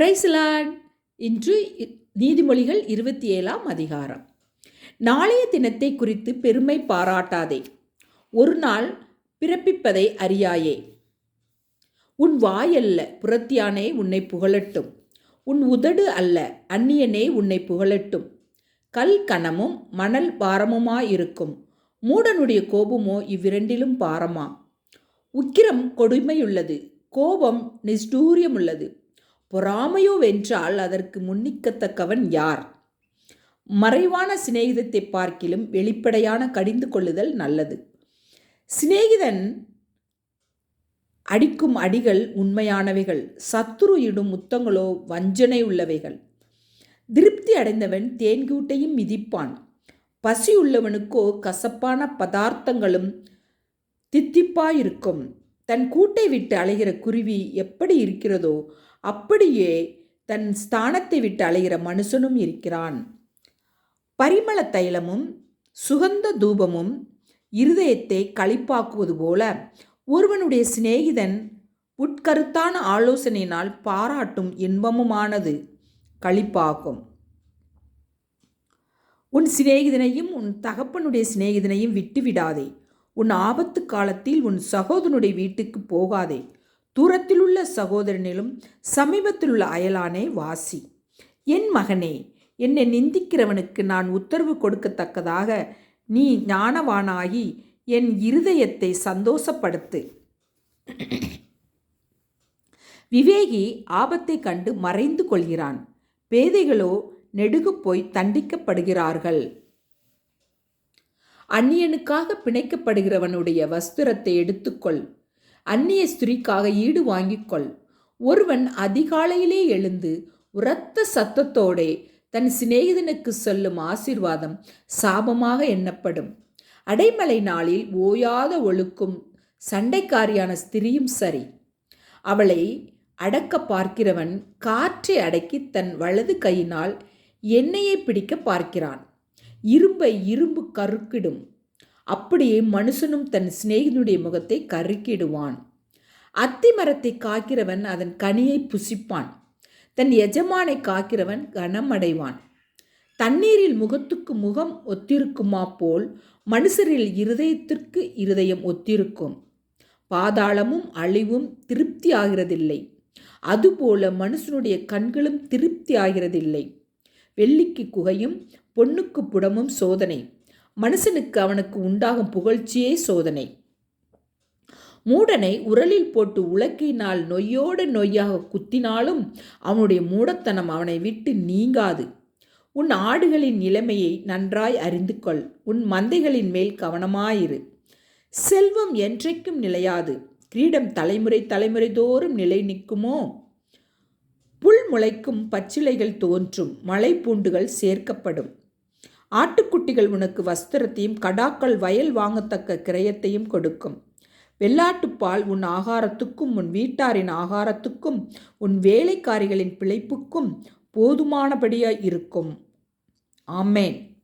பிரைஸ்லான் இன்று நீதிமொழிகள் இருபத்தி ஏழாம் அதிகாரம். நாளைய தினத்தை குறித்து பெருமை பாராட்டாதே. ஒரு நாள் பிறப்பிப்பதை அறியாயே. உன் வாயல்ல புறத்தியானே உன்னை புகழட்டும். உன் உதடு அல்ல அந்நியனே உன்னை புகழட்டும். கல் கணமும் மணல் பாரமுமாயிருக்கும். மூடனுடைய கோபமோ இவ்விரண்டிலும் பாரமா? உக்கிரம் கொடுமையுள்ளது கோபம் நிஷ்டூரியமுள்ளது. பொறாமையோ வென்றால் அதற்கு முன்னிக்கத்தக்கவன் யார்? மறைவான சிநேகிதத்தை பார்க்கிலும் வெளிப்படையான கடிந்து கொள்ளுதல் நல்லது. சிநேகிதன் அடிக்கும் அடிகள் உண்மையானவைகள் சத்துரு இடும் முத்தங்களோ வஞ்சனை உள்ளவைகள் திருப்தி அடைந்தவன் தேன்கூட்டையும் மிதிப்பான். பசி உள்ளவனுக்கோ கசப்பான பதார்த்தங்களும் தித்திப்பாயிருக்கும். தன் கூட்டை விட்டு அலைகிற குருவி எப்படி இருக்கிறதோ அப்படியே தன் ஸ்தானத்தை விட்டு அலைகிற மனுஷனும் இருக்கிறான். பரிமள தைலமும் சுகந்த தூபமும் இருதயத்தை களிப்பாக்குவது போல ஒருவனுடைய சிநேகிதன் உட்கருத்தான ஆலோசனையினால் பாராட்டும் இன்பமுமானது களிப்பாகும். உன் சிநேகிதனையும் உன் தகப்பனுடைய சிநேகிதனையும் விட்டுவிடாதே. உன் ஆபத்து காலத்தில் உன் சகோதரனுடைய வீட்டுக்கு போகாதே. தூரத்திலுள்ள சகோதரனிலும் சமீபத்திலுள்ள அயலானே வாசி. என் மகனே என்னை நிந்திக்கிறவனுக்கு நான் உத்தரவு கொடுக்கத்தக்கதாக நீ ஞானவானாகி என் இருதயத்தை சந்தோஷப்படுத்து. விவேகி ஆபத்தை கண்டு மறைந்து கொள்கிறான். பேதைகளோ நெடுகு போய் தண்டிக்கப்படுகிறார்கள். அந்நியனுக்காக பிணைக்கப்படுகிறவனுடைய வஸ்திரத்தை எடுத்துக்கொள். அந்நிய ஸ்திரீக்காக ஈடு வாங்கிக்கொள். ஒருவன் அதிகாலையிலே எழுந்து உரத்த சத்தத்தோடே தன் சிநேகிதனுக்கு சொல்லும் ஆசிர்வாதம் சாபமாக எண்ணப்படும். அடைமலை நாளில் ஓயாத ஒழுக்கும் சண்டைக்காரியான ஸ்திரியும் சரி. அவளை அடக்க பார்க்கிறவன் காற்றை அடக்கி தன் வலது கையினால் எண்ணெயை பிடிக்க பார்க்கிறான். இரும்பை இரும்பு கருக்கிடும். அப்படியே மனுஷனும் தன் சிநேகிதனுடைய முகத்தை கருக்கிடுவான். அத்தி மரத்தை காக்கிறவன் அதன் கனியை புசிப்பான். தன் எஜமானை காக்கிறவன் கனம் அடைவான். தண்ணீரில் முகத்துக்கு முகம் ஒத்திருக்குமா போல் மனுஷரில் இருதயத்திற்கு இருதயம் ஒத்திருக்கும். பாதாளமும் அழிவும் திருப்தி ஆகிறதில்லை. அதுபோல மனுஷனுடைய கண்களும் திருப்தி ஆகிறதில்லை. வெள்ளிக்கு குகையும் பொண்ணுக்கு புடமும் சோதனை. மனுஷனுக்கு அவனுக்கு உண்டாகும் புகழ்ச்சியே சோதனை. மூடனை உரலில் போட்டு உலக்கினால் நொய்யோடு நொய்யாக குத்தினாலும் அவனுடைய மூடத்தனம் அவனை விட்டு நீங்காது. உன் ஆடுகளின் நிலைமையை நன்றாய் அறிந்து கொள். உன் மந்தைகளின் மேல் கவனமாயிரு. செல்வம் என்றைக்கும் நிலையாது. கிரீடம் தலைமுறை தலைமுறை தோறும் நிலை நிற்குமோ? புல் முளைக்கும் பச்சிலைகள் தோன்றும். மலை பூண்டுகள் சேர்க்கப்படும். ஆட்டுக்குட்டிகள் உனக்கு வஸ்திரத்தையும் கடாக்கள் வயல் வாங்கத்தக்க கிரயத்தையும் கொடுக்கும். வெள்ளாட்டுப்பால் உன் ஆகாரத்துக்கும் உன் வீட்டாரின் ஆகாரத்துக்கும் உன் வேலைக்காரிகளின் பிழைப்புக்கும் போதுமானபடியாய் இருக்கும். ஆமேன்.